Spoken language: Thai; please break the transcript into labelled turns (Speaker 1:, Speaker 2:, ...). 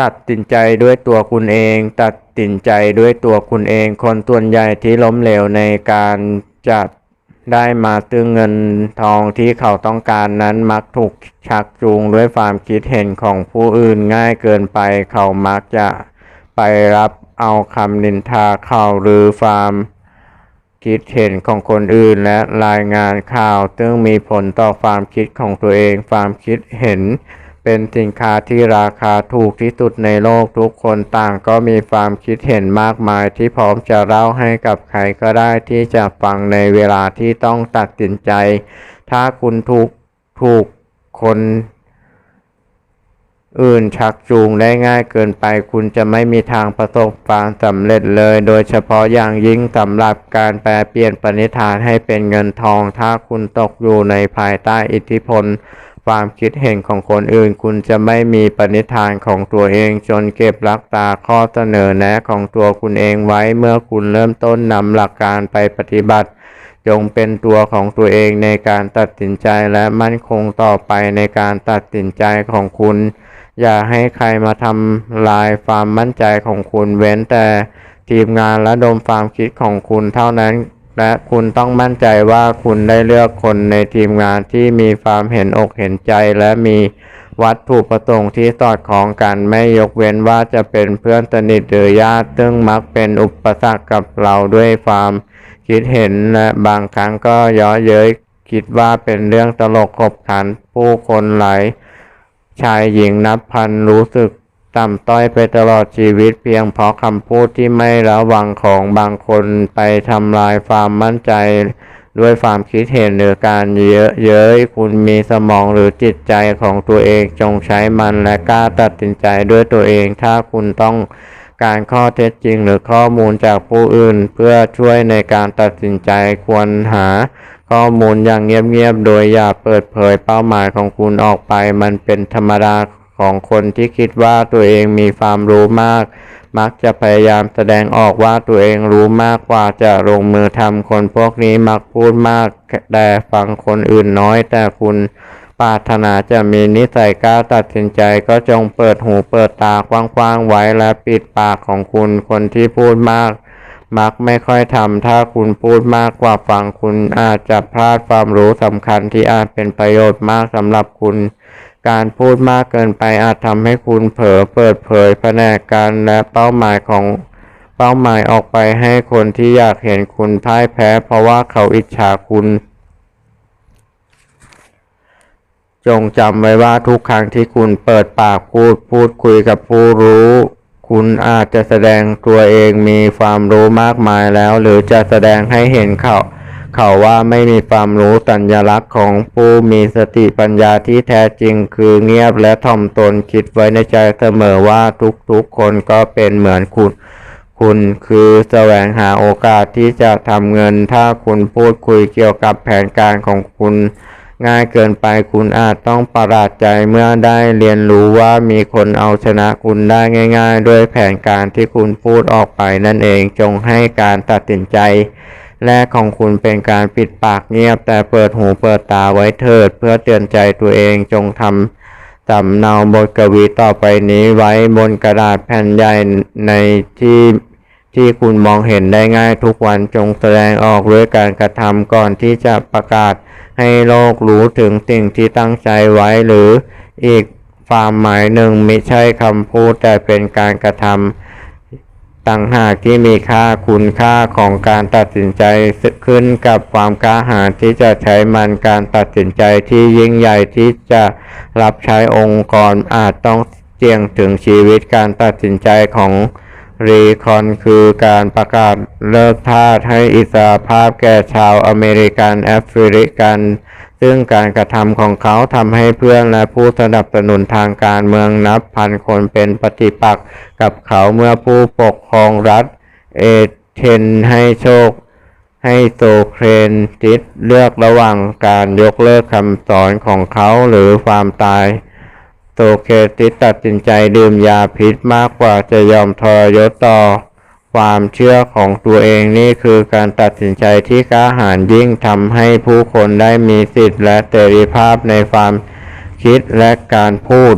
Speaker 1: ตัดสินใจด้วยตัวคุณเอง ตัดสินใจด้วยตัวคุณเอง คนส่วนใหญ่ที่ล้มเหลวในการจะได้มาซึ่งเงินทองที่เขาต้องการนั้นมักถูกชักจูงด้วยความคิดเห็นของผู้อื่นง่ายเกินไป เขามักจะไปรับเอาคำนินทาข่าวหรือความคิดเห็นของคนอื่นและรายงานข่าว ซึ่งมีผลต่อความคิดของตัวเองความคิดเห็น เป็นสินค้าที่ราคาถูกที่สุดในโลกทุกคนต่างก็มีความคิดเห็นมากมายที่พร้อมจะเล่าให้กับใครก็ได้ที่จะฟังในเวลาที่ต้องตัดสินใจ ถ้าคุณถูกถูกคนอื่นชักจูงได้ง่ายเกินไป คุณจะไม่มีทางประสบความสำเร็จเลย โดยเฉพาะอย่างยิ่งสำหรับการแปลเปลี่ยนปณิธานให้เป็นเงินทอง ถ้าคุณตกอยู่ในภายใต้อิทธิพล ความคิดเห็นของคนอื่น คุณจะไม่มีปณิธานของตัวเองจนเก็บรักษาข้อเสนอแนะของตัวคุณเองไว้เมื่อคุณเริ่มต้นนำหลักการไปปฏิบัติ จงเป็นตัวของตัวเองในการตัดสินใจและมั่นคงต่อไปในการตัดสินใจของคุณ อย่าให้ใครมาทำลายความมั่นใจของคุณเว้นแต่ทีมงานและดมความคิดของคุณเท่านั้น และคุณต้องมั่นใจว่าคุณได้เลือกคนในทีมงานที่มีความเห็นอกเห็นใจและมีวัตถุประสงค์ที่สอดคล้องกันไม่ยกเว้นว่าจะเป็นเพื่อนสนิทหรือญาติ ซึ่งมักเป็นอุปสรรคกับเราด้วยความคิดเห็นและบางครั้งก็ย้อเย้ยคิดว่าเป็นเรื่องตลกขบขันผู้คนหลายชายหญิงนับพันรู้สึก ต่ำต้อยไปตลอดชีวิตเพียงเพราะคำพูดที่ไม่ระวังของบางคนไปทำลายความมั่นใจ ด้วยความคิดเห็นหรือการเยอะเย้ยคุณมีสมองหรือจิตใจของตัวเองจงใช้มันและกล้าตัดสินใจด้วยตัวเอง ถ้าคุณต้องการข้อเท็จจริงหรือข้อมูลจากผู้อื่น เพื่อช่วยในการตัดสินใจควรหาข้อมูลอย่างเงียบๆ โดยอย่าเปิดเผยเป้าหมายของคุณออกไป มันเป็นธรรมดา ของคนที่คิดว่าตัวเองมีความรู้มาก มักจะพยายามแสดงออกว่าตัวเองรู้มากกว่าจะลงมือทำคนพวกนี้มักพูดมากแต่ฟังคนอื่นน้อย แต่คุณปรารถนาจะมีนิสัยกล้าตัดสินใจก็จงเปิดหูเปิดตากว้างๆไว้และปิดปากของคุณคนที่พูดมาก มักไม่ค่อยทำถ้าคุณพูดมากกว่าฟังคุณอาจจะพลาดความรู้สำคัญที่อาจเป็นประโยชน์มากสำหรับคุณ การพูดมากเกินไปอาจทำให้คุณเผลอเปิดเผยแผนกการและเป้าหมายของเป้าหมายออกไปให้คนที่อยากเห็นคุณพ่ายแพ้ เพราะว่าเขาอิจฉาคุณ จงจำไว้ว่าทุกครั้งที่คุณเปิดปากพูดพูดคุยกับผู้รู้ คุณอาจจะแสดงตัวเองมีความรู้มากมายแล้ว หรือจะแสดงให้เห็นเขา เขาว่าไม่มีความรู้สัญลักษณ์ของผู้มีสติปัญญาที่แท้จริงคือเงียบและถ่อมตนคิดไว้ในใจเสมอว่าทุกๆคนก็เป็นเหมือนคุณ คุณคือแสวงหาโอกาสที่จะทำเงิน ถ้าคุณพูดคุยเกี่ยวกับแผนการของคุณง่ายเกินไปคุณอาจต้องประหลาดใจเมื่อได้เรียนรู้ว่ามีคนเอาชนะคุณได้ง่าย ๆ ด้วยแผนการที่คุณพูดออกไปนั่นเองจงให้การตัดสินใจ แรกของคุณเป็นการปิดปากเงียบ แต่เปิดหูเปิดตาไว้เถิด เพื่อเตือนใจตัวเองจงทำสำเนาบทกวีต่อไปนี้ไว้บนกระดาษแผ่นใหญ่ในที่ที่คุณมองเห็นได้ง่ายทุกวันจงแสดงออกด้วยการกระทำก่อนที่จะประกาศให้โลกรู้ถึงสิ่งที่ตั้งใจไว้หรืออีกความหมายหนึ่งไม่ใช่คำพูดแต่เป็นการกระทำ ต่างหากที่มีค่าคุณค่าของการตัดสินใจขึ้นกับความกล้าหาญที่จะใช้มันการตัดสินใจที่ยิ่งใหญ่ที่จะรับใช้องค์กรอาจต้องเสี่ยงถึงชีวิตการตัดสินใจของรีคอนคือการประกาศเลิกทาสให้อิสรภาพแก่ชาวอเมริกันแอฟริกัน ซึ่งการกระทำของเขาทำให้เพื่อนและผู้สนับสนุนทางการเมืองนับพันคนเป็นปฏิปักษ์กับเขาเมื่อผู้ปกครองรัฐ เอเธนให้โชค ให้โซเครนติสเลือกระหว่างการยกเลิกคำสอนของเขาหรือความตายโซเครติสตัดสินใจดื่มยาพิษมากกว่าจะยอมทรยศต่อ ความเชื่อของตัวเองนี่คือการตัดสินใจที่กล้าหาญยิ่งทำให้ผู้คนได้มีสิทธิ์และเสรีภาพในความคิดและการพูด